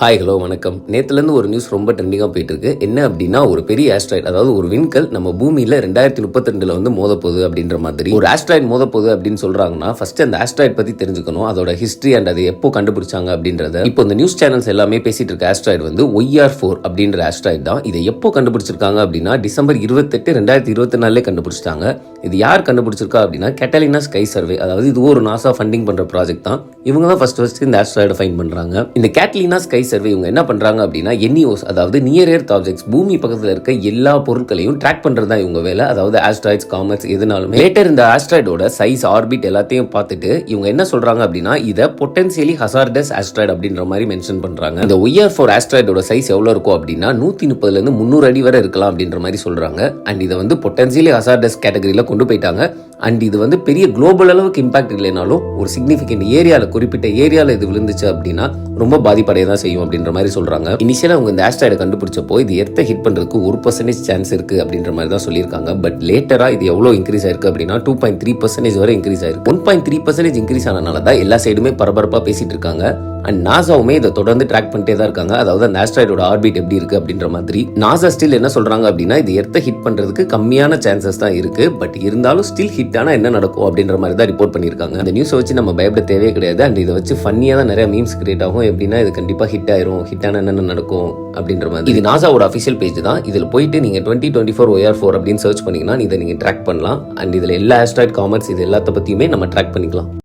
Hi hello வணக்கம். நேற்றுலேருந்து ஒரு news ரொம்ப ட்ரெண்டிங்காக போயிட்டு இருக்கு என்ன அப்படின்னா ஒரு பெரிய ஆஸ்ட்ராய்ட் அதாவது ஒரு விண்கல் நம்ம பூமியில் ரெண்டாயிரத்தி முப்பத்தி வந்து மோதப்போகுது அப்படின்ற மாதிரி. ஒரு ஆஸ்ட்ராய்ட் மோதப்போகுது அப்படின்னு சொல்கிறாங்கன்னா ஃபர்ஸ்ட் அந்த ஆஸ்ட்ராய்ட் பற்றி தெரிஞ்சுக்கணும். அதோட ஹிஸ்ட்ரி அண்ட் அதை எப்போ கண்டுபிடிச்சாங்க அப்படின்றத. இப்போ இந்த நியூஸ் சேனல்ஸ் எல்லாமே பேசிட்டு இருக்க ஆஸ்ட்ராய்ட் வந்து ஒய்ஆர் ஃபோர் அப்படின்ற ஆஸ்ட்ராய்ட் தான். இதை எப்போ கண்டுபிடிச்சிருக்காங்க அப்படின்னா டிசம்பர் இருபத்தெட்டு ரெண்டாயிரத்தி இருபத்தி நாலே கண்டுபிடிச்சிட்டாங்க. இது யார் கண்டுபிடிச்சிருக்கா அப்படின்னா கேட்டலினா ஸ்கை சர்வே அதாவது இது ஒரு நாசா ஃபண்டிங் பண்ணுற ப்ராஜெக்ட் தான். இவங்க தான் ஃபர்ஸ்ட் ஃபர்ஸ்ட் இந்த ஆஸ்ட்ராய்டை ஃபைன் பண்ணுறாங்க இந்த கேட்லினா ஸ்கை சர்வே இவங்க என்ன பண்றாங்க அப்படின்னா என்இஓஸ் அதாவது நியர் எர்த் ஆப்ஜெக்ட்ஸ் பூமி பக்கத்துல இருக்க எல்லா பொருட்களையும் ட்ராக் பண்ணுறது தான் இவங்க வேலை. அதாவது ஆஸ்ட்ராய்ட்ஸ் காமெட்ஸ் எதுனாலுமே. லேட்டர் இந்த ஆஸ்ட்ராய்டோட சைஸ் ஆர்பிட் எல்லாத்தையும் பார்த்துட்டு இவங்க என்ன சொல்றாங்க அப்படின்னா இதை பொட்டன்சியலி ஹசார்டஸ் ஆஸ்ட்ராய்டு அப்படின்ற மாதிரி மென்ஷன் பண்ணுறாங்க இந்த ஒய்ஆர் ஃபோர் ஆஸ்ட்ராய்டோட சைஸ் எவ்வளவு இருக்கும் அப்படின்னா நூற்றி முப்பதுலேருந்து முந்நூறு அடி வரை இருக்கலாம் அப்படின்ற மாதிரி சொல்கிறாங்க அண்ட் இதை வந்து பொட்டன்சியலி ஹசார்டஸ் கேட்டகரியில் கொண்டு போயிட்டாங்க. அண்ட் இது வந்து பெரிய குளோபல் அளவுக்கு இம்பாக்ட் இல்லைனாலும் ஒரு சிக்னிஃபிகண்ட் ஏரியாவில் குறிப்பிட்ட ஏரியாவில் இது விழுந்துச்சு அப்படின்னா ரொம்ப பாதிப்படைய தான் செய்யும் அப்படின்ற மாதிரி சொல்கிறாங்க இனிஷியலாக அவங்க இந்த ஆஸ்ட்ராய்டை கண்டுபிடிச்சப்போ இது எர்த்தை ஹிட் பண்ணுறதுக்கு ஒரு பர்சன்டேஜ் சான்ஸ் இருக்குது அப்படின்ற மாதிரி தான் சொல்லியிருக்காங்க. பட் லேட்டராக இது எவ்வளோ இன்க்ரீஸ் ஆயிருக்கு அப்படின்னா டூ பாயிண்ட் த்ரீ பர்சன்டேஜ் வரை இன்க்ரீஸ் ஆயிருக்கு. One point three percentage increase ஆனனால தான் எல்லா சைடுமே பரபரப்பாக பேசிட்டு இருக்காங்க. அண்ட் நாசாவுமே இதை தொடர்ந்து ட்ராக் பண்ணிட்டே தான் இருக்காங்க. அதாவது அந்த ஆஸ்ட்ராய்டோட ஆர்பிட் எப்படி இருக்கு அப்படின்ற மாதிரி. நாசா ஸ்டில் என்ன சொல்றாங்க அப்படின்னா இது எர்த்தை ஹிட் பண்றதுக்கு கம்மியான சான்சஸ் தான் இருக்கு. பட் இருந்தாலும் ஸ்டில் ஹிட் ஆனா என்ன நடக்கும் அப்படின்ற மாதிரி தான் ரிப்போர்ட் பண்ணியிருக்காங்க. அந்த நியூஸை வச்சு நம்ம பயப்பட தேவையே கிடையாது. அண்ட் இதை வச்சு ஃபன்னியாக தான் நிறைய மீம்ஸ் கிரியேட் ஆகும். எப்படின்னா இது கண்டிப்பாக ஹிட் ஆயிரும். ஹிட் ஆனா என்னென்ன நடக்கும் அப்படின்ற மாதிரி. இது நாசாவோட அஃபிஷியல் பேஜ் தான். இதில் போயிட்டு நீங்கள் twenty twenty four wire four அப்படின்னு சர்ச் பண்ணீங்கன்னா இதை நீங்கள் ட்ராக் பண்ணலாம். அண்ட் இதில் எல்லா ஆஸ்ட்ராய்ட் காமர்ஸ் இது எல்லாத்த பற்றியுமே நம்ம ட்ராக் பண்ணிக்கலாம்.